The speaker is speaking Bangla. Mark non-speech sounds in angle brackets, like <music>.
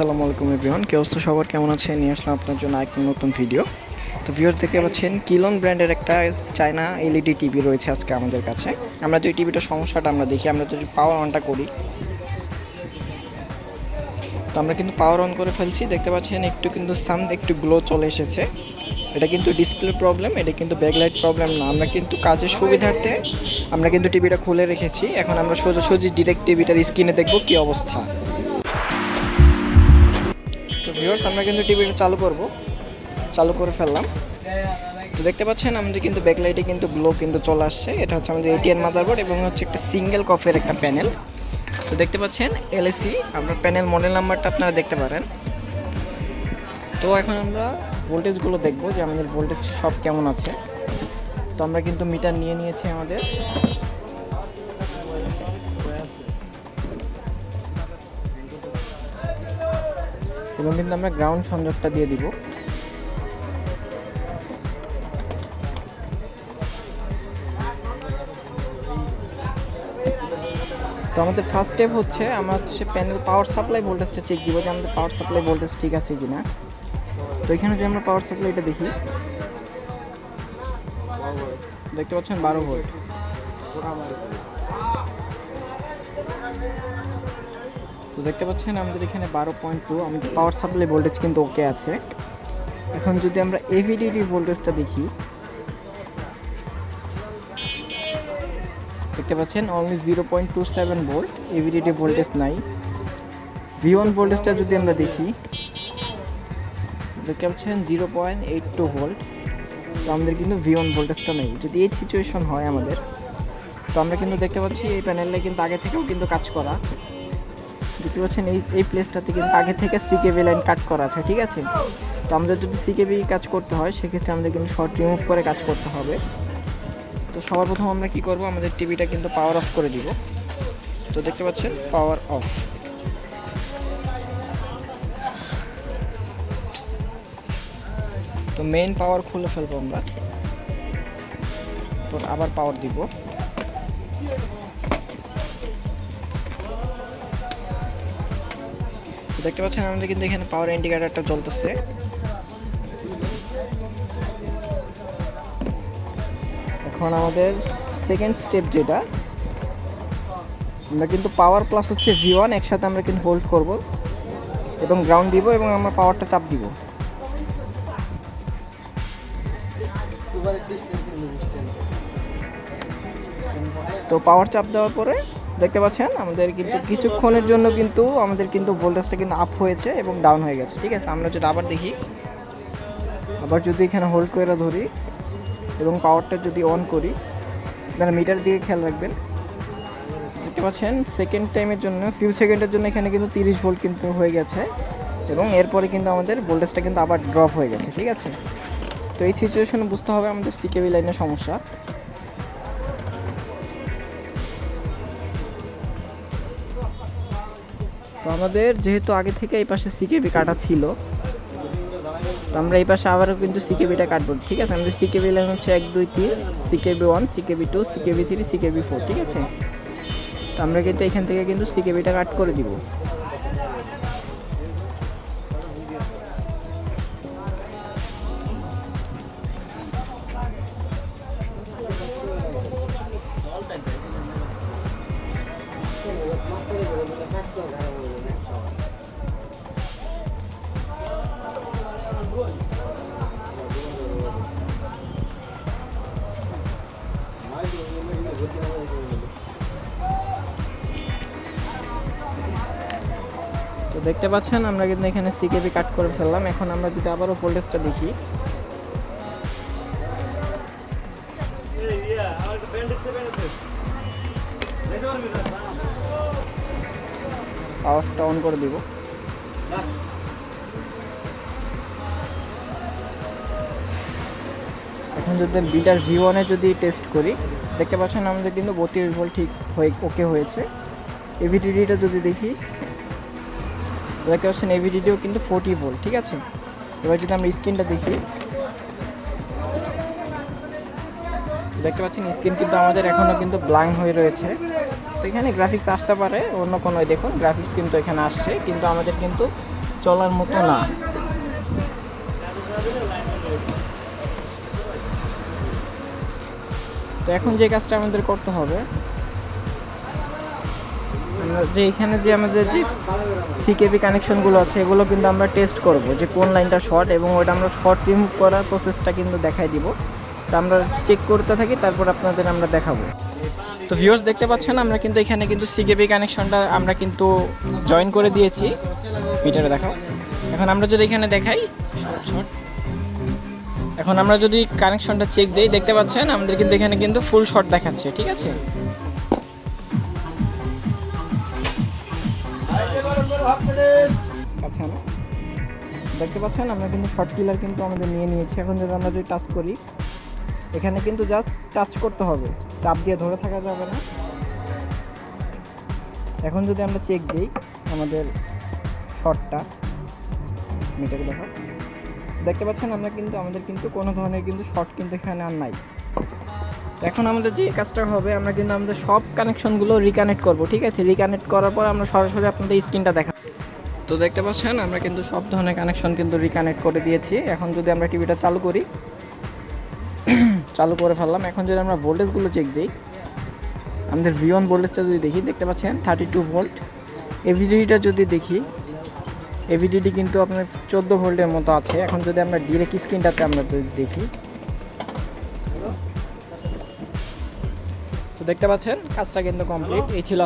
আসসালামু আলাইকুম এভরিওয়ান, কে অবস্থা সবার? কেমন আছে নিয়ে আসলাম আপনার জন্য একটা নতুন ভিডিও। তো ভিউয়ার থেকে পাচ্ছেন, কিলন ব্র্যান্ডের একটা চায়না এলইডি টিভি রয়েছে আজকে আমাদের কাছে। আমরা তো এই টিভিটার সমস্যাটা আমরা দেখি, আমরা যদি পাওয়ার অনটা করি। তো আমরা কিন্তু পাওয়ার অন করে ফেলছি, দেখতে পাচ্ছেন একটু কিন্তু সাম একটু গ্লো চলে এসেছে। এটা কিন্তু ডিসপ্লে প্রবলেম এটা কিন্তু ব্যাকলাইট প্রবলেম না। আমরা কিন্তু কাজের সুবিধার্থে আমরা কিন্তু টিভিটা খুলে রেখেছি। এখন আমরা সোজাসুজি ডিরেক্ট টিভিটার স্ক্রিনে দেখব কি অবস্থা। তো ভিউয়ার্স আমরা কিন্তু টিভিটা চালু করব। চালু করে ফেললাম। তো দেখতে পাচ্ছেন, আমাদের কিন্তু ব্যাকলাইটে কিন্তু গ্লো কিন্তু চলে আসছে। এটা হচ্ছে আমাদের এটিএন মাদারবোর্ড এবং হচ্ছে একটা সিঙ্গেল কফের একটা প্যানেল তো দেখতে পাচ্ছেন এলএসি আপনার প্যানেল মডেল নাম্বারটা আপনারা দেখতে পারেন। তো এখন আমরা ভোল্টেজগুলো দেখব যে আমাদের ভোল্টেজ সব কেমন আছে। তো আমরা কিন্তু মিটার নিয়ে নিয়েছি আমাদের। এবং কিন্তু আমরা গ্রাউন্ড সংযোগটা দিয়ে দিব। তো আমাদের ফার্স্ট স্টেপ হচ্ছে, আমরা হচ্ছে প্যানেল পাওয়ার সাপ্লাই ভোল্টেজটা চেক দিব যে আমাদের পাওয়ার সাপ্লাই ভোল্টেজ ঠিক আছে কিনা। তো এখানে যদি আমরা পাওয়ার সাপ্লাইটা দেখি, দেখতে পাচ্ছেন বারো ভোল্ট তো দেখতে পাচ্ছেন, আমাদের এখানে বারো পয়েন্ট টু আমাদের পাওয়ার সাপ্লাই ভোল্টেজ কিন্তু ওকে আছে। এখন যদি আমরা এভিডিডি ভোল্টেজটা দেখি, দেখতে পাচ্ছেন only zero point two seven volt AVDD voltage নাই। ভি ওয়ান ভোল্টেজটা যদি আমরা দেখি, দেখতে পাচ্ছেন zero point eight two volt তো আমাদের কিন্তু ভি ওয়ান ভোল্টেজটা নেই। যদি এই সিচুয়েশন হয় আমাদের, তো আমরা কিন্তু দেখতে পাচ্ছি, এই প্যানেলটা কিন্তু আগে থেকেও কিন্তু কাজ করা। দেখতে পাচ্ছেন, এই এই প্লেসটাতে কিন্তু আগে থেকে সিকেবি লাইন কাট করা আছে, ঠিক আছে? তো আমাদের যদি সিকেবি কাজ করতে হয়, সেক্ষেত্রে আমাদের কিন্তু শর্ট রিমুভ করে কাজ করতে হবে। তো সবার প্রথম আমরা কি করব, আমাদের টিভিটা কিন্তু পাওয়ার অফ করে দিব। তো দেখতে পাচ্ছেন পাওয়ার অফ তো মেইন পাওয়ার খুলে ফেলব আমরা। তো আবার পাওয়ার দিব। দেখতে পাচ্ছেন আমাদের কিন্তু এখানে পাওয়ার ইন্ডিকেটারটা জ্বলতেছে। এখন আমাদের সেকেন্ড স্টেপ যেটা, আমরা কিন্তু পাওয়ার প্লাস হচ্ছে ভি ওয়ান একসাথে আমরা কিন্তু হোল্ড করব এবং গ্রাউন্ড দিব এবং আমরা পাওয়ারটা চাপ দিব। তো পাওয়ার চাপ দেওয়ার পরে দেখতে পাচ্ছেন? আমাদের কিন্তু কিছুক্ষণের জন্য কিন্তু আমাদের কিন্তু ভোল্টেজটা কিন্তু আপ হয়েছে এবং ডাউন হয়ে গেছে, ঠিক আছে? আমরা যদি আবার দেখি, আবার যদি এখানে হোল্ড করে ধরি এবং পাওয়ারটা যদি অন করি, আপনারা মিটার দিকে খেয়াল রাখবেন। দেখতে পাচ্ছেন সেকেন্ড টাইমের জন্য ফিউ সেকেন্ডের জন্য এখানে কিন্তু তিরিশ ভোল্ট কিন্তু হয়ে গেছে এবং এরপরে কিন্তু আমাদের ভোল্টেজটা কিন্তু আবার ড্রপ হয়ে গেছে, ঠিক আছে? তো এই সিচুয়েশনে বুঝতে হবে আমাদের সিকেবি লাইনের সমস্যা। তো আমাদের যেহেতু আগে থেকে এই পাশে সিকেবি কাটা ছিল, তো আমরা এই পাশে আবারও কিন্তু সিকেবিটা কাটবো। ঠিক আছে? আমাদের সিকেবি লাইন হচ্ছে এক, দুই, তিন CKB one CKB two CKB three CKB four ঠিক আছে? তো আমরা কিন্তু এখান থেকে কিন্তু সিকেবিটা কাট করে দিব। তো দেখতে পাচ্ছেন, আমরা কিন্তু এখানে সিকেবি কাট করে ফেললাম। এখন আমরা যদি আবারও ভোল্টেজটা দেখি। পাওয়ারটা অন করে দিব। এখন যদি বিটার ভি ওয়ানে যদি টেস্ট করি, দেখতে পাচ্ছেন আমাদের কিন্তু বত্রিশ ভোল্ট ঠিক হয়ে ওকে হয়েছে। এভিডিডিটা যদি দেখি, দেখতে পাচ্ছেন এভিডিডিও কিন্তু ফোর্টি ভোল্ট ঠিক আছে? এবার যদি আমরা স্ক্রিনটা দেখি, দেখতে পাচ্ছেন স্ক্রিন কিন্তু আমাদের এখনও কিন্তু ব্লাঙ্ক হয়ে রয়েছে। তো এখানে গ্রাফিক্স আসতে পারে, অন্য কোনো দেখুন গ্রাফিক্স কিন্তু এখানে আসছে, কিন্তু আমাদের কিন্তু চলার মতো না। তো এখন যে কাজটা আমাদের করতে হবে যে এখানে যে আমাদের যে সিকেপি কানেকশনগুলো আছে, এগুলো কিন্তু আমরা টেস্ট করব যে কোন লাইনটা শর্ট এবং ওটা আমরা শর্ট রিমুভ করার প্রসেসটা কিন্তু দেখাই দিব। তো আমরা চেক করতে থাকি, তারপর আপনাদের আমরা দেখাবো। তো ভিউয়ার্স দেখতে পাচ্ছেন, আমরা কিন্তু এখানে কিন্তু সিকেপি কানেকশনটা আমরা কিন্তু জয়েন করে দিয়েছি। মিটারে দেখাও। এখন আমরা যদি এখানে দেখাই এখন আমরা যদি কানেকশনটা চেক দিই, দেখতে পাচ্ছেন, আমাদের কিন্তু এখানে কিন্তু ফুল শট দেখাচ্ছে, ঠিক আছে? আচ্ছা দেখতে পাচ্ছেন, আমরা কিন্তু শর্ট কিলার কিন্তু আমাদের নিয়ে নিয়েছি। এখন যদি আমরা যদি টাচ করি, এখানে কিন্তু জাস্ট টাচ করতে হবে। চাপ দিয়ে ধরে থাকা যাবে না। এখন যদি আমরা চেক দিই আমাদের শর্টটা মিটারে দেখো দেখতে পাচ্ছেন, আমরা কিন্তু, আমাদের কিন্তু কোনো ধরনের কিন্তু শর্ট কিন্তু এখানে আর নাই। এখন আমাদের যে কাজটা হবে, আমরা কিন্তু আমাদের সব কানেকশনগুলো রিকানেক্ট করব, ঠিক আছে? রিকানেক্ট করার পর আমরা সরাসরি আপনাদের স্ক্রিনটা দেখা তো দেখতে পাচ্ছেন, আমরা কিন্তু সব ধরনের কানেকশন কিন্তু রিকানেক্ট করে দিয়েছি। এখন যদি আমরা টিভিটা চালু করি, <coughs> চালু করে ফেললাম। এখন যদি আমরা ভোল্টেজগুলো চেক দিই, আমাদের ভিওন ভোল্টেজটা যদি দেখি, দেখতে পাচ্ছেন থার্টি টু ভোল্ট এভিডিটা যদি দেখি এভিডিটি কিন্তু আপনার চোদ্দ ভোল্টের মতো আছে। এখন যদি আমরা ডিরেক্ট স্ক্রিনটাতে আমরা দেখি। তো দেখতে পাচ্ছেন, কাজটা কিন্তু কমপ্লিট এই ছিল